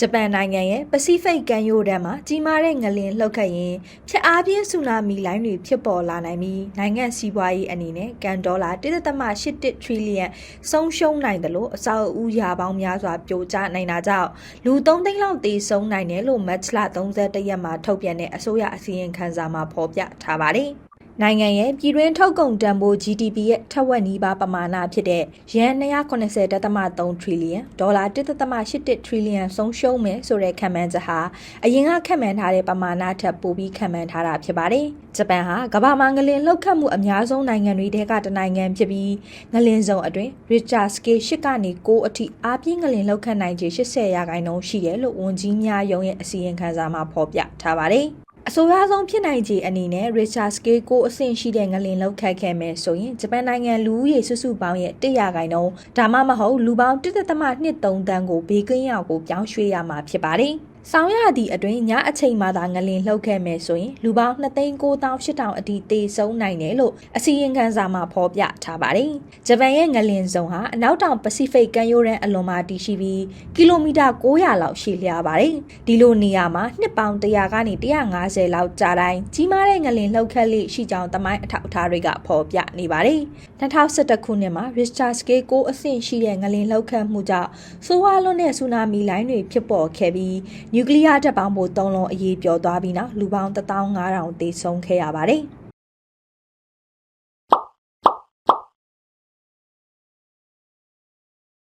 ဂျပန်နိုင်ငံရဲ့ပစိဖိတ်ကမ်းရိုးတန်းမှာကြီးမားတဲ့ငလျင်လှုပ်ခတ်ရင်ဖျက်အားပြင်းဆူနာမီလိုင်းတွေဖြစ်ပေါ်လာနိုင်ပြီးနိုင်ငံစီးပွားရေးအနေနဲ့ကန်ဒေါ်လာ1.8ထရီလီယံဆုံးရှုံးနိုင်တယ်လို့အဆောက်အဦရာပေါင်းများစွာပြိုကျနိုင်တာကြောင့်လူ3သိန်းလောက်သေဆုံးနိုင်တယ်လို့မတ်လ31ရက်မှာထုတ်ပြန်တဲ့အစိုးရအစည်းအဝေးခန်းစာမှာဖော်ပြထားပါတယ်။ နိုင်ငံရဲ့ပြည်တွင်းထုတ်ကုန်တန်ဖိုး GDP ရဲ့ထက်ဝက်နီးပါးပမာဏဖြစ်တဲ့ယန်290.3ထရီလီယံဒေါ်လာ1.8ထရီလီယံဆုံးရှုံးမယ်ဆိုတဲ့ခန့်မှန်းချက်ဟာအရင်ကခန့်မှန်းထားတဲ့ပမာဏထက်ပိုပြီးခန့်မှန်းထားတာဖြစ်ပါတယ်။ဂျပန်ဟာကမ္ဘာမှာငလင်လှုပ်ခတ်မှုအများဆုံးနိုင်ငံတွေထဲကတစ်နိုင်ငံဖြစ်ပြီးငလင်စုံအတွင်း Richter scale 8ကနေ9အထိအားပြင်းငလင်လှုပ်ခတ်နိုင်ခြေ80ရာခိုင်နှုန်းရှိတယ်လို့ဝန်ကြီးများရုံးရဲ့အစည်းအဝေးခန်းစာမှာဖော်ပြထားပါတယ်။ အဆိုအဆုံးဖြစ်နိုင်ခြေအနေနဲ့ Richard Scale ကိုအဆင့်ရှိတဲ့ငလင်လောက်ခတ်ခဲ့မယ်ဆိုရင်ဂျပန်နိုင်ငံလူဦးရေစုစုပေါင်းရဲ့100ခိုင်နှုန်းဒါမှမဟုတ်လူပေါင်း1.23တန်းကိုဘေးကင်းရာကိုပြောင်းရွှေ့ရမှာဖြစ်ပါတယ်။ ဆောင်းရသည့်အတွင်းညအချိန်မှသာငလင်လှုပ်ခဲ့မယ်ဆိုရင်လူပေါင်း2,9800အထိတေဆုံးနိုင်တယ်လို့အစီရင်ခံစာမှာဖော်ပြထားပါတယ်။ဂျပန်ရဲ့ငလင်စုံဟာအနောက်တောင်ပစိဖိတ်ကမ်းရိုးတန်းအလွန်မှာတည်ရှိပြီးကီလိုမီတာ900လောက်ရှည်လျားပါတယ်။ဒီလိုနေရာမှာနှစ်ပေါင်း100ကနေ150လောက်ကြာတိုင်းကြီးမားတဲ့ငလင်လှုပ်ခတ်လိရှိကြောင်းတမိုင်းအထောက်အထားတွေကဖော်ပြနေပါတယ်။2011ခုနှစ်မှာ Richter scale 9အဆင့်ရှိတဲ့ငလင်လှုပ်ခတ်မှုကြောင့်ဆိုးဝါးလွန်းတဲ့ဆူနာမီလိုင်းတွေဖြစ်ပေါ်ခဲ့ပြီးနျူကလ িয়ার တပ်ပေါင်းဖို့၃လုံးအရေးပြောသွားပြီးနောက်လူပေါင်း15000သေဆုံးခဲ့ရပါတယ်။